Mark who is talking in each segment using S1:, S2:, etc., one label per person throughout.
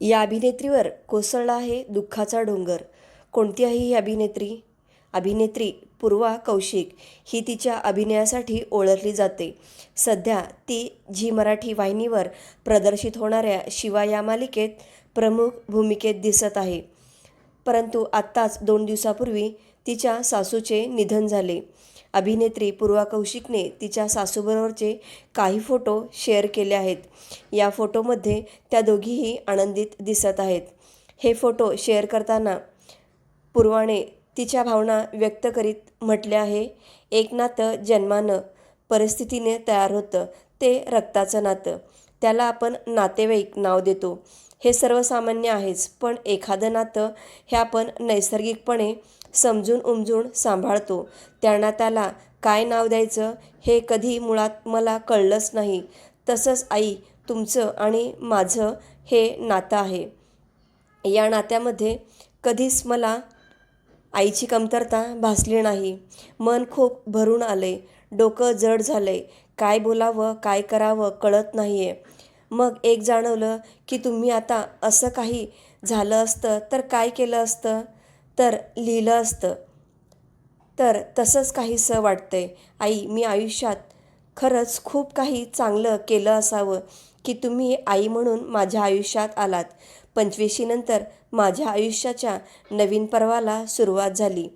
S1: या अभिनेत्रीवर कोसळला आहे दुःखाचा डोंगर. कोणती आहे ही अभिनेत्री अभिनेत्री पूर्वा कौशिक ही तिच्या अभिनयासाठी ओळखली जाते. सध्या ती झी मराठी वाहिनीवर प्रदर्शित होणाऱ्या शिवा या मालिकेत प्रमुख भूमिकेत दिसत आहे. परंतु आत्ताच दोन दिवसापूर्वी तिच्या सासूचे निधन झाले. अभिनेत्री पूर्वा कौशिकने तिच्या सासूबरोबरचे काही फोटो शेअर केले आहेत. या फोटोमध्ये त्या दोघीही आनंदित दिसत आहेत. हे फोटो शेअर करताना पूर्वाने तिच्या भावना व्यक्त करीत म्हटले आहे एक नातं जन्मानं परिस्थितीने तयार होतं ते रक्ताचं नातं. त्याला आपण नातेवाईक नाव देतो. हे सर्वसामान्य आहेच पण एखादं नातं हे आपण नैसर्गिकपणे समजून उमजून सांभाळतो. त्या नात्याला काय नाव द्यायचं हे कधी मुळात मला कळलंच नाही. तसंच आई तुमचं आणि माझं हे नातं आहे. या नात्यामध्ये कधीच मला आईची कमतरता भासली नाही. मन खूप भरून आले डोकं जड झाले काय बोलावं काय करावं कळत नाही आहे मग एक जाणवलं की तुम्ही आता असं काही झालं असतं तर काय केलं असतं? तर लिहिलं असतं. तर तसंच काहीसं वाटतंय. आई मी आयुष्यात खरंच खूप काही चांगलं केलं असावं की तुम्ही आई म्हणून माझ्या आयुष्यात आलात. पंचवीशीनंतर माझ्या आयुष्याच्या नवीन पर्वाला सुरुवात झाली.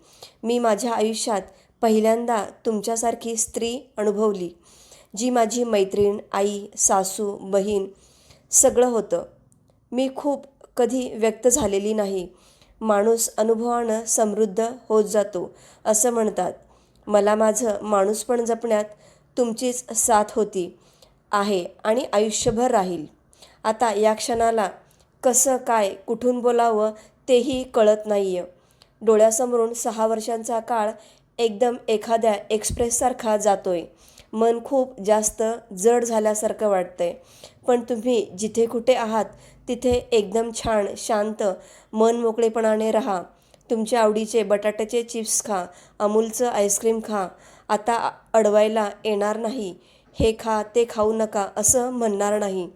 S1: मी माझ्या आयुष्यात पहिल्यांदा तुमच्यासारखी स्त्री अनुभवली जी माझी मैत्रीण आई सासू बहीण सगळं होतं. मी खूप कधी व्यक्त झालेली नाही. माणूस अनुभवानं समृद्ध होत जातो असं म्हणतात. मला माझं माणूसपण जपण्यात तुमचीच साथ होती आहे आणि आयुष्यभर राहील. आता या क्षणाला कसं काय कुठून बोलावं तेही कळत नाही आहे डोळ्यासमोरून सहा वर्षांचा काळ एकदम एखाद्या एक्सप्रेससारखा जातोय. मन खूप जास्त जड झाल्यासारखं वाटतंय. पण तुम्ही जिथे कुठे आहात तिथे एकदम छान शांत मन मोकळेपणाने राहा. तुमच्या आवडीचे बटाट्याचे चिप्स खा अमूलचं आईस्क्रीम खा. आता अडवायला येणार नाही. हे खा ते खाऊ नका असं म्हणणार नाही.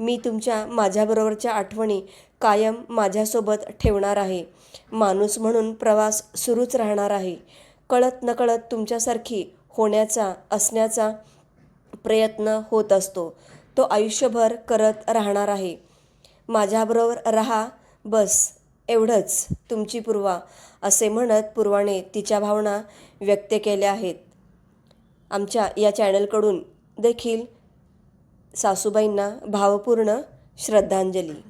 S1: मी तुमच्या माझ्याबरोबरच्या आठवणी कायम माझ्यासोबत ठेवणार आहे. माणूस म्हणून प्रवास सुरूच राहणार आहे. कळत नकळत तुमच्यासारखी होण्याचा असण्याचा प्रयत्न होत असतो. तो आयुष्यभर करत राहणार आहे. माझ्याबरोबर राहा. बस एवढंच तुमची पूर्वा असे म्हणत पूर्वाने तिच्या भावना व्यक्त केल्या आहेत. आमच्या या चॅनलकडून देखील सासूबाईंना भावपूर्ण श्रद्धांजली.